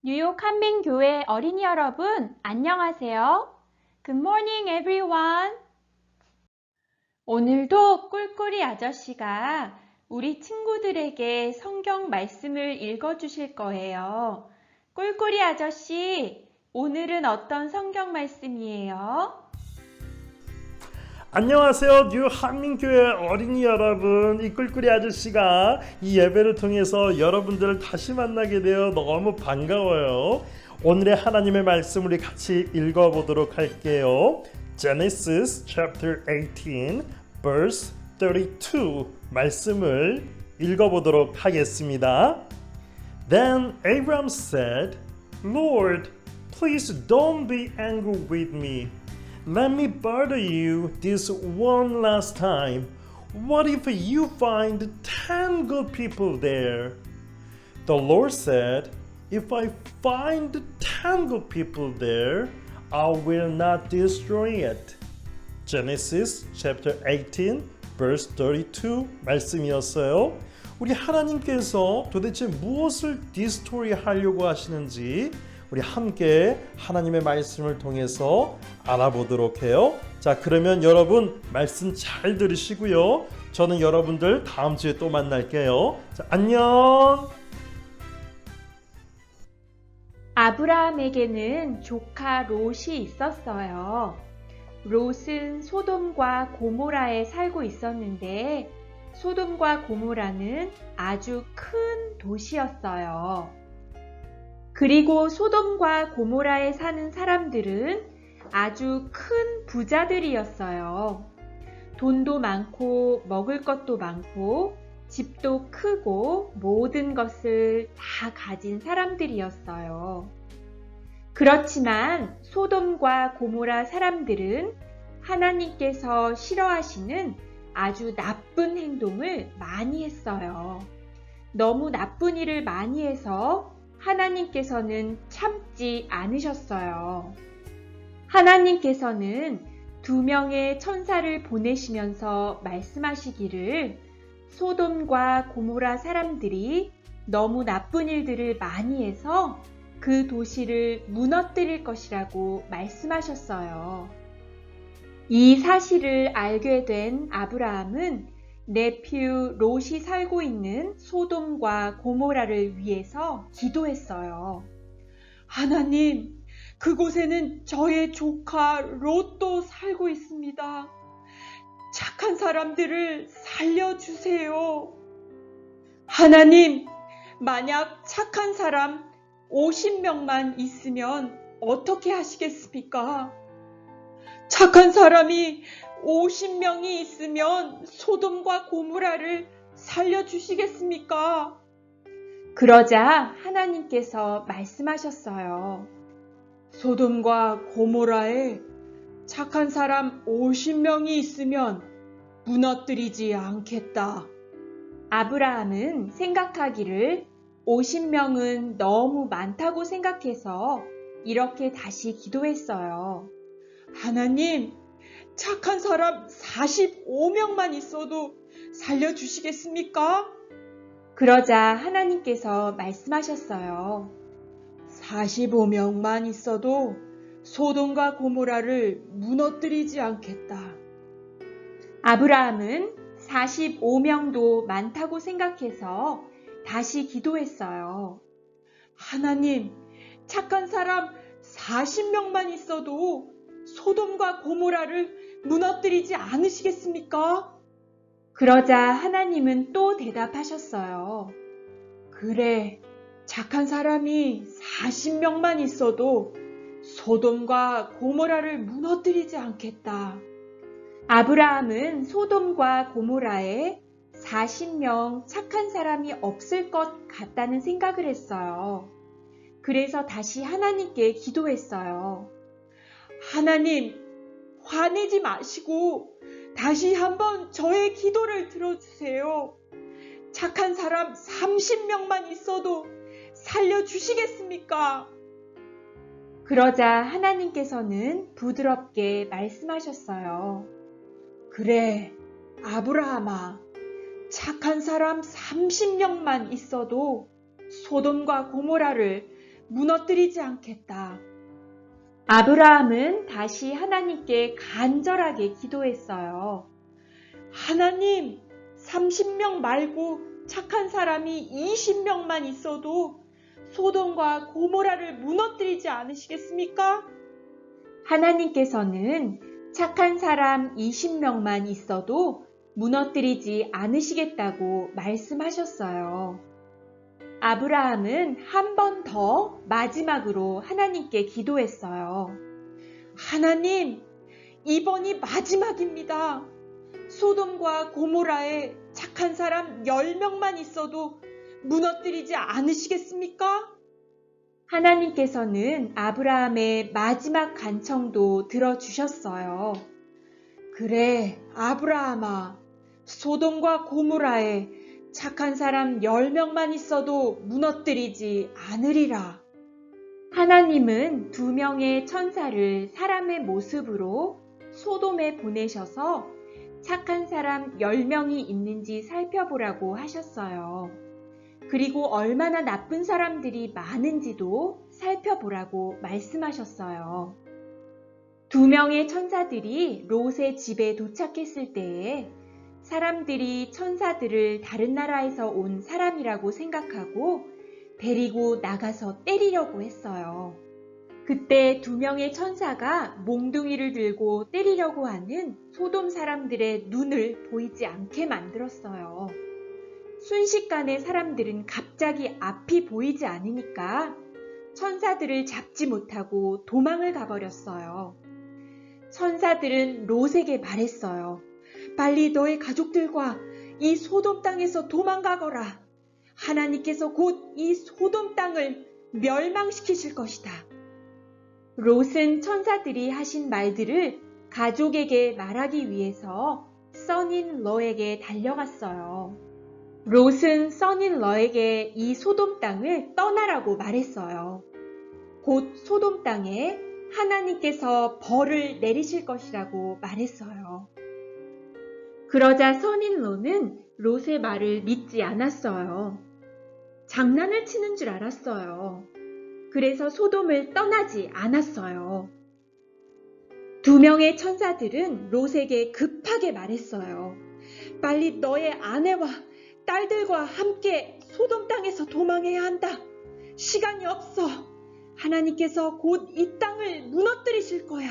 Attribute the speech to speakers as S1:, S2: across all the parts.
S1: 뉴욕 한민교회 어린이 여러분, 안녕하세요. Good morning, everyone. 오늘도 꿀꿀이 아저씨가 우리 친구들에게 성경 말씀을 읽어주실 거예요. 꿀꿀이 아저씨, 오늘은 어떤 성경 말씀이에요?
S2: 안녕하세요. 뉴 한민교회 어린이 여러분. 이 꿀꿀이 아저씨가 이 예배를 통해서 여러분들을 다시 만나게 되어 너무 반가워요. 오늘의 하나님의 말씀 우리 같이 읽어보도록 할게요. Genesis chapter 18 verse 32 말씀을 읽어보도록 하겠습니다. Then Abraham said, Lord, please don't be angry with me. Let me bother you this one last time. What if you find ten good people there? The Lord said, If I find ten good people there, I will not destroy it. Genesis chapter 18 verse 32 말씀이었어요. 우리 하나님께서 도대체 무엇을 디스토리 하려고 하시는지 우리 함께 하나님의 말씀을 통해서 알아보도록 해요. 자, 그러면 여러분 말씀 잘 들으시고요. 저는 여러분들 다음 주에 또 만날게요. 자, 안녕.
S1: 아브라함에게는 조카 롯이 있었어요. 롯은 소돔과 고모라에 살고 있었는데 소돔과 고모라는 아주 큰 도시였어요. 그리고 소돔과 고모라에 사는 사람들은 아주 큰 부자들이었어요. 돈도 많고 먹을 것도 많고 집도 크고 모든 것을 다 가진 사람들이었어요. 그렇지만 소돔과 고모라 사람들은 하나님께서 싫어하시는 아주 나쁜 행동을 많이 했어요. 너무 나쁜 일을 많이 해서 하나님께서는 참지 않으셨어요. 하나님께서는 두 명의 천사를 보내시면서 말씀하시기를 소돔과 고모라 사람들이 너무 나쁜 일들을 많이 해서 그 도시를 무너뜨릴 것이라고 말씀하셨어요. 이 사실을 알게 된 아브라함은 네퓨 롯이 살고 있는 소돔과 고모라를 위해서 기도했어요. 하나님, 그곳에는 저의 조카 롯도 살고 있습니다. 착한 사람들을 살려주세요. 하나님, 만약 착한 사람 50명만 있으면 어떻게 하시겠습니까? 착한 사람이 50명이 있으면 소돔과 고무라를 살려주시겠습니까? 그러자 하나님께서 말씀하셨어요. 소돔과 고모라에 착한 사람 50명이 있으면 무너뜨리지 않겠다. 아브라함은 생각하기를 50명은 너무 많다고 생각해서 이렇게 다시 기도했어요. 하나님, 착한 사람 45명만 있어도 살려주시겠습니까? 그러자 하나님께서 말씀하셨어요. 45명만 있어도 소돔과 고모라를 무너뜨리지 않겠다. 아브라함은 45명도 많다고 생각해서 다시 기도했어요. 하나님, 착한 사람 40명만 있어도 소돔과 고모라를 무너뜨리지 않으시겠습니까? 그러자 하나님은 또 대답하셨어요. 그래, 착한 사람이 40명만 있어도 소돔과 고모라를 무너뜨리지 않겠다. 아브라함은 소돔과 고모라에 40명 착한 사람이 없을 것 같다는 생각을 했어요. 그래서 다시 하나님께 기도했어요. 하나님, 화내지 마시고 다시 한번 저의 기도를 들어주세요. 착한 사람 30명만 있어도 살려주시겠습니까? 그러자 하나님께서는 부드럽게 말씀하셨어요. 그래, 아브라함아. 착한 사람 30명만 있어도 소돔과 고모라를 무너뜨리지 않겠다. 아브라함은 다시 하나님께 간절하게 기도했어요. 하나님, 30명 말고 착한 사람이 20명만 있어도 소돔과 고모라를 무너뜨리지 않으시겠습니까? 하나님께서는 착한 사람 20명만 있어도 무너뜨리지 않으시겠다고 말씀하셨어요. 아브라함은 한 번 더 마지막으로 하나님께 기도했어요. 하나님, 이번이 마지막입니다. 소돔과 고모라에 착한 사람 10명만 있어도 무너뜨리지 않으시겠습니까? 하나님께서는 아브라함의 마지막 간청도 들어주셨어요. 그래, 아브라함아. 소돔과 고모라에 착한 사람 10명만 있어도 무너뜨리지 않으리라. 하나님은 두 명의 천사를 사람의 모습으로 소돔에 보내셔서 착한 사람 10명이 있는지 살펴보라고 하셨어요. 그리고 얼마나 나쁜 사람들이 많은지도 살펴보라고 말씀하셨어요. 두 명의 천사들이 롯의 집에 도착했을 때에 사람들이 천사들을 다른 나라에서 온 사람이라고 생각하고 데리고 나가서 때리려고 했어요. 그때 두 명의 천사가 몽둥이를 들고 때리려고 하는 소돔 사람들의 눈을 보이지 않게 만들었어요. 순식간에 사람들은 갑자기 앞이 보이지 않으니까 천사들을 잡지 못하고 도망을 가버렸어요. 천사들은 롯에게 말했어요. 빨리 너의 가족들과 이 소돔 땅에서 도망가거라. 하나님께서 곧 이 소돔 땅을 멸망시키실 것이다. 롯은 천사들이 하신 말들을 가족에게 말하기 위해서 써닌 러에게 달려갔어요. 롯은 써닌 러에게 이 소돔 땅을 떠나라고 말했어요. 곧 소돔 땅에 하나님께서 벌을 내리실 것이라고 말했어요. 그러자 선인로는 롯의 말을 믿지 않았어요. 장난을 치는 줄 알았어요. 그래서 소돔을 떠나지 않았어요. 두 명의 천사들은 롯에게 급하게 말했어요. 빨리 너의 아내와 딸들과 함께 소돔 땅에서 도망해야 한다. 시간이 없어. 하나님께서 곧 이 땅을 무너뜨리실 거야.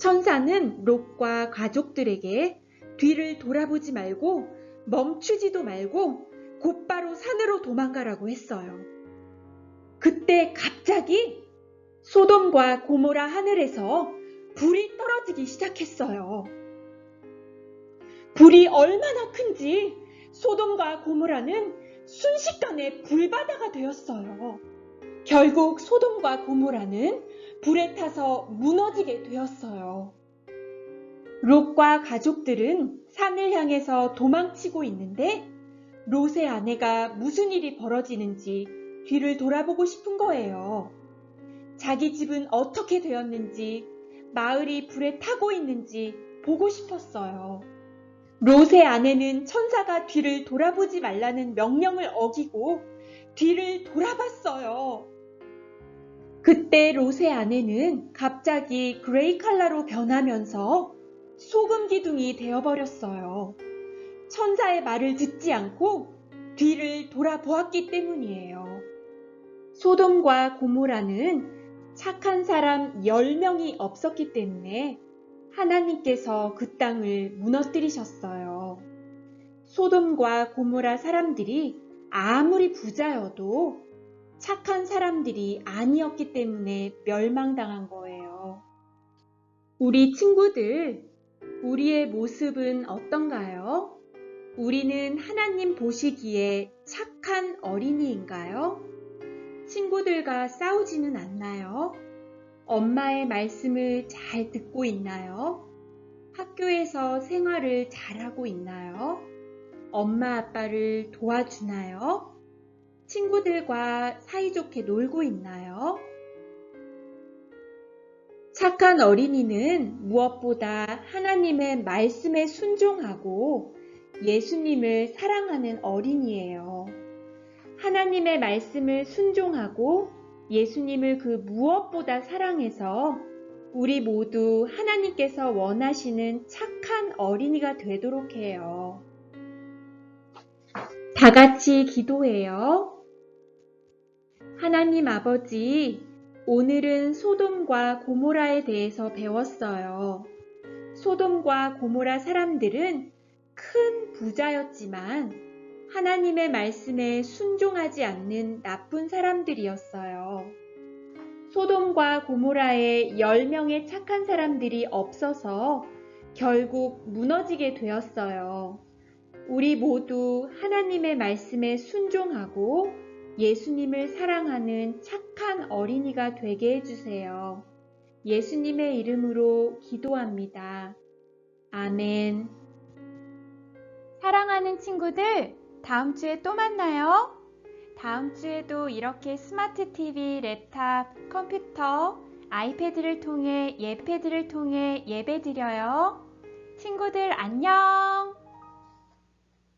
S1: 천사는 롯과 가족들에게 뒤를 돌아보지 말고 멈추지도 말고 곧바로 산으로 도망가라고 했어요. 그때 갑자기 소돔과 고모라 하늘에서 불이 떨어지기 시작했어요. 불이 얼마나 큰지 소돔과 고모라는 순식간에 불바다가 되었어요. 결국 소돔과 고모라는 불에 타서 무너지게 되었어요. 롯과 가족들은 산을 향해서 도망치고 있는데 롯의 아내가 무슨 일이 벌어지는지 뒤를 돌아보고 싶은 거예요. 자기 집은 어떻게 되었는지, 마을이 불에 타고 있는지 보고 싶었어요. 롯의 아내는 천사가 뒤를 돌아보지 말라는 명령을 어기고 뒤를 돌아봤어요. 그때 롯의 아내는 갑자기 그레이 칼라로 변하면서 소금 기둥이 되어버렸어요. 천사의 말을 듣지 않고 뒤를 돌아보았기 때문이에요. 소돔과 고모라는 착한 사람 10명이 없었기 때문에 하나님께서 그 땅을 무너뜨리셨어요. 소돔과 고모라 사람들이 아무리 부자여도 착한 사람들이 아니었기 때문에 멸망당한 거예요. 우리 친구들, 우리의 모습은 어떤가요? 우리는 하나님 보시기에 착한 어린이인가요? 친구들과 싸우지는 않나요? 엄마의 말씀을 잘 듣고 있나요? 학교에서 생활을 잘하고 있나요? 엄마 아빠를 도와주나요? 친구들과 사이좋게 놀고 있나요? 착한 어린이는 무엇보다 하나님의 말씀에 순종하고 예수님을 사랑하는 어린이에요. 하나님의 말씀을 순종하고 예수님을 그 무엇보다 사랑해서 우리 모두 하나님께서 원하시는 착한 어린이가 되도록 해요. 다 같이 기도해요. 하나님 아버지, 오늘은 소돔과 고모라에 대해서 배웠어요. 소돔과 고모라 사람들은 큰 부자였지만 하나님의 말씀에 순종하지 않는 나쁜 사람들이었어요. 소돔과 고모라에 10명의 착한 사람들이 없어서 결국 무너지게 되었어요. 우리 모두 하나님의 말씀에 순종하고 예수님을 사랑하는 착한 어린이가 되게 해주세요. 예수님의 이름으로 기도합니다. 아멘.
S3: 사랑하는 친구들, 다음 주에 또 만나요. 다음 주에도 이렇게 스마트 TV, 랩탑, 컴퓨터, 아이패드를 통해 예패드를 통해 예배 드려요. 친구들 안녕!